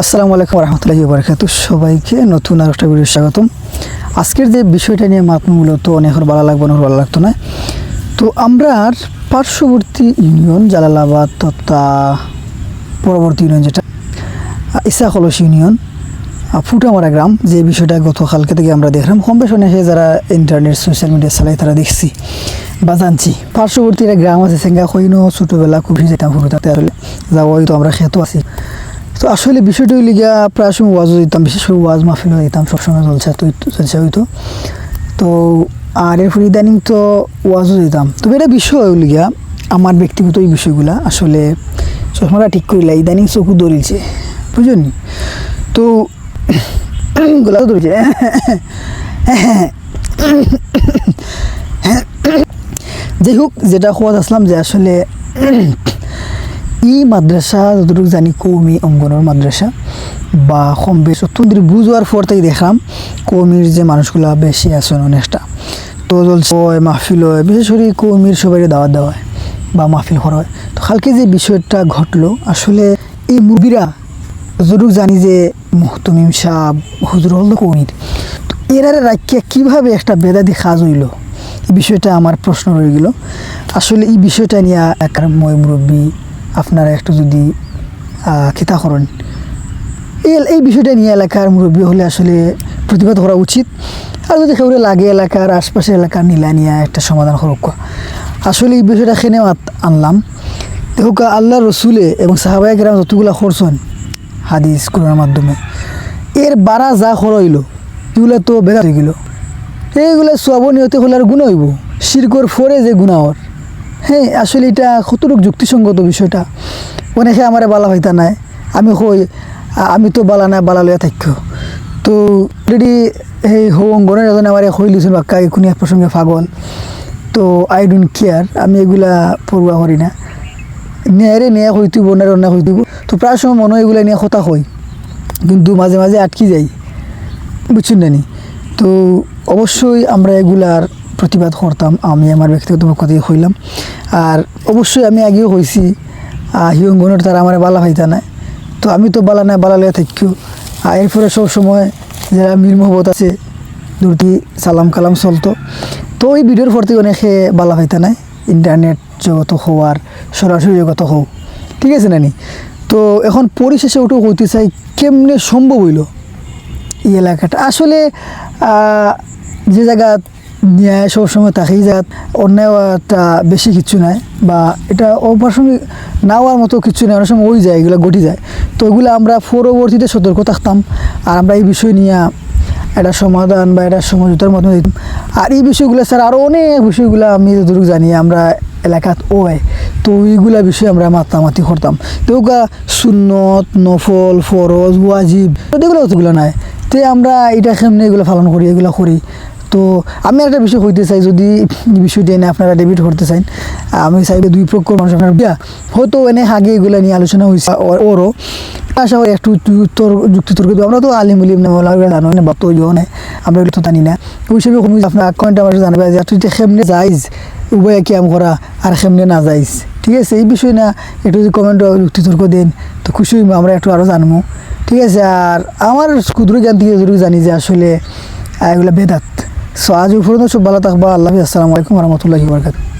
আসসালামু আলাইকুম রহমতুল্লাহি বারকাত সবাইকে নতুন আর একটা ভিডিও স্বাগতম। আজকের যে বিষয়টা নিয়ে মাত মূলত অনেক ভালো লাগবে, অনেক ভালো লাগতো না। তো আমরা আর পার্শ্ববর্তী ইউনিয়ন, জালালাবাদ তথা পরবর্তী ইউনিয়ন যেটা ইসা কলস ইউনিয়ন ফুটামারা গ্রাম, যে বিষয়টা গতকালকে থেকে আমরা দেখলাম। কম বেশ অনেকে যারা ইন্টারনেট সোশ্যাল মিডিয়া চালায় তারা দেখছি বা জানছি। পার্শ্ববর্তী একটা গ্রাম আছে সেঙ্গা কইনো ছোটোবেলা খুব বেশি যেতাম ফুটুতাতে আসলে যাওয়া হয়তো আমরা খেতো আছি। তো আসলে বিষয়টা হইলে গিয়া প্রায় সময় ওয়াজও দিতাম বিশেষ করে ওয়াজ মাহফিলও দিতাম সবসময় জলসা তো জলসা হইতো তো আর এরপর ইদানিং তো ওয়াজও দিতাম তবে এটা বিষয় হইলে গিয়া আমার ব্যক্তিগত এই বিষয়গুলা আসলে চশমাটা ঠিক করিলা ইদানিং চকু দৌড়িছে বুঝলেন তো গোলা দৌড়িছে যাই হোক যেটা খোয়াজ আসলাম যে আসলে ই মাদ্রাসা, যতটুকু জানি কৌমি অঙ্গনের মাদ্রাসা, বা কম বেশ অত্যন্ত বুঝবার পর থেকে দেখলাম কৌমির যে মানুষগুলো বেশি আছেন অনেকটা। তো জলসা হয় মাহফিল হয়, বিশেষ করে কৌমির সবাই দাওয়াত দেওয়া হয় বা মাহফিল করা হয়। তো কালকে যে বিষয়টা ঘটলো, আসলে এই মুভিরা যতটুকু জানি যে মুহতমিম সাহ হুজুর হল কৌমির, তো এরারে রাখিয়া কীভাবে একটা বেদাদি কাজ হইল? এই বিষয়টা আমার প্রশ্ন রয়ে গেল। আসলে এই বিষয়টা নিয়ে এক মই মুরব্বী আপনারা একটু যদি খিতা করেন এই এই বিষয়টা নিয়ে এলাকার মুরব্বী হলে আসলে প্রতিবাদ করা উচিত। আর যদি কেউ লাগে এলাকার আশপাশের এলাকার নীলা নিয়ে একটা সমাধান করুক আসলে এই বিষয়টা খেনে আনলাম। দেখুক আল্লাহ রসুলে এবং সাহাবাই গ্রাম যতগুলো করছেন হাদিস, কোরআনের মাধ্যমে, এর বাড়া যা খরইল এগুলো তো বেকার হয়ে গেল। এইগুলো সবনীয়তে হলে আর গুণ হইব। শিরকর ফরে যে গুণা ওর হ্যাঁ আসলে এটা কতটুকু যুক্তিসঙ্গত বিষয়টা? অনেকে আমারে বালা হইতা নাই। আমি আ- আমি তো বালা নাই, বালা লইয়া থাক্য তো অলরেডি সেই হৌ অঙ্গনের এজন আমার কই লিছিল বাক্কা কোনো এক প্রসঙ্গে পাগল। তো আই ডোন্ট কেয়ার আমি এগুলা পড়ুয়া করি না। ন্যায়রে ন্যায় হইতিব না অন্যায় হইতিব তো প্রায় সময় মনে হয় এগুলা নিয়ে কথা কই। কিন্তু মাঝে মাঝে আটকি যাই। বুঝছেন না নি? তো অবশ্যই আমরা এগুলার প্রতিবাদ করতাম, আমি আমার ব্যক্তিগত পক্ষ থেকে হইলাম আর অবশ্যই আমি আগেও হয়েছি হিয়ঙ্গনের তারা আমার বালা হইতা নাই। তো আমি তো বালা নাই, বালা লইয়া থাকিও। আর এরপরে সবসময় যারা মীর মোহব্বত আছে, দুটি সালাম কালাম চলতো। তো ওই ভিডিওর পর থেকে অনেকে বালা হইতা নাই। ইন্টারনেট জগত হওয়ার সরাসরি জগত হও ঠিক আছে নানি? তো এখন পরিশেষে ওটু হইতে চাই, কেমনে সম্ভব হইল এই এলাকাটা? আসলে যে জায়গা ন্যায় সবসময় থাকেই জায়গা অন্যায়টা বেশি কিছু নাই বা এটা অপারসঙ্গে না হওয়ার মতো কিছু নেই। অনেক সময় ওই যায়, এগুলো ঘটি যায়। তো ওইগুলো আমরা পরবর্তীতে সতর্ক থাকতাম আর আমরা এই বিষয় নিয়ে একটা সমাধান বা একটা সমঝোতার মাধ্যমে দিতাম। আর এই বিষয়গুলো স্যার আরও অনেক বিষয়গুলো আমি যতটুকু জানি আমরা এলাকাত ওয় তো ওইগুলা বিষয়ে আমরা মাতামাতি করতাম। তো ওগা সুন্নত, নফল, ফরজ, ওয়াজিব, এগুলো অতগুলো নাই। তে আমরা এটা কেমনে এগুলো পালন করি, এগুলো করি? তো আমি একটা বিষয় হইতে চাই, যদি বিষয়টি এনে আপনারা ডেবিট করতে চান, আমি চাই দুই পক্ষ মানুষ আপনার বিয়া হয়তো এনে আগে এগুলো নিয়ে আলোচনা হয়েছে ওরও আশা করি একটু উত্তর যুক্তি তর্ক আমরা তো আলিম উলিম জানো না বা তো ইয়েও নাই আমরা এগুলো তো জানি না। ওই হিসেবে আপনার কয়েন্ট আমার জানাবে যে তুই কেমনে যাইজ, উভয় ক্যাম করা আর কেমনে না যাইজ। ঠিক আছে, এই বিষয় না, একটু যদি কমেন্ট যুক্তি তর্ক দেন, তো খুশি হইব আমরা একটু আরও জানব ঠিক আছে, আর আমার ক্ষুদ্র জ্ঞান থেকে জানি যে আসলে এগুলো বেদাত। সো আজ পর্যন্ত সব ভালো থাকবা আল্লাহ আসসালামু আলাইকুম রহমতুল্লাহি বরকাত